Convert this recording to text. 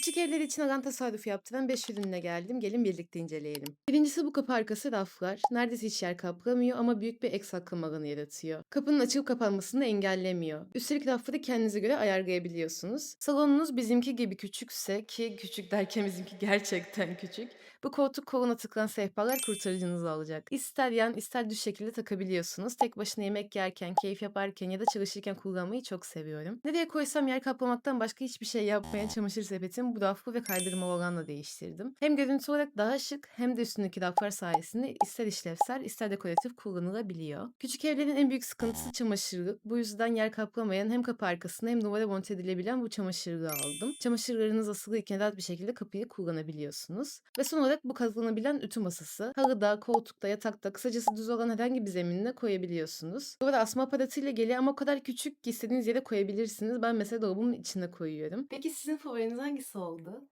Küçük evler için alan tasarrufu yaptıran 5 ürünle geldim. Gelin birlikte inceleyelim. Birincisi bu kapı arkası raflar. Neredeyse hiç yer kaplamıyor ama büyük bir ek saklama alanı yaratıyor. Kapının açılıp kapanmasını engellemiyor. Üstelik rafları kendinize göre ayarlayabiliyorsunuz. Salonunuz bizimki gibi küçükse ki küçük derken bizimki gerçekten küçük. Bu koltuk koluna tıklan sehpalar kurtarıcınızı alacak. İster yan ister düz şekilde takabiliyorsunuz. Tek başına yemek yerken, keyif yaparken ya da çalışırken kullanmayı çok seviyorum. Nereye koysam yer kaplamaktan başka hiçbir şey yapmayan çamaşır bu raflı ve kaydırma olanla değiştirdim. Hem görüntü olarak daha şık hem de üstündeki raflar sayesinde ister işlevsel ister dekoratif kullanılabiliyor. Küçük evlerin en büyük sıkıntısı çamaşırlık. Bu yüzden yer kaplamayan hem kapı arkasına hem duvara monte edilebilen bu çamaşırlığı aldım. Çamaşırlarınız asılıyken rahat bir şekilde kapıyı kullanabiliyorsunuz. Ve son olarak bu kazanabilen ütü masası. Halıda, koltukta, yatakta, kısacası düz olan herhangi bir zeminine koyabiliyorsunuz. Duvara asma aparatıyla geliyor ama o kadar küçük ki istediğiniz yere koyabilirsiniz. Ben mesela dolabımın içine koyuyorum. Peki sizin favoriniz hangisi oldu?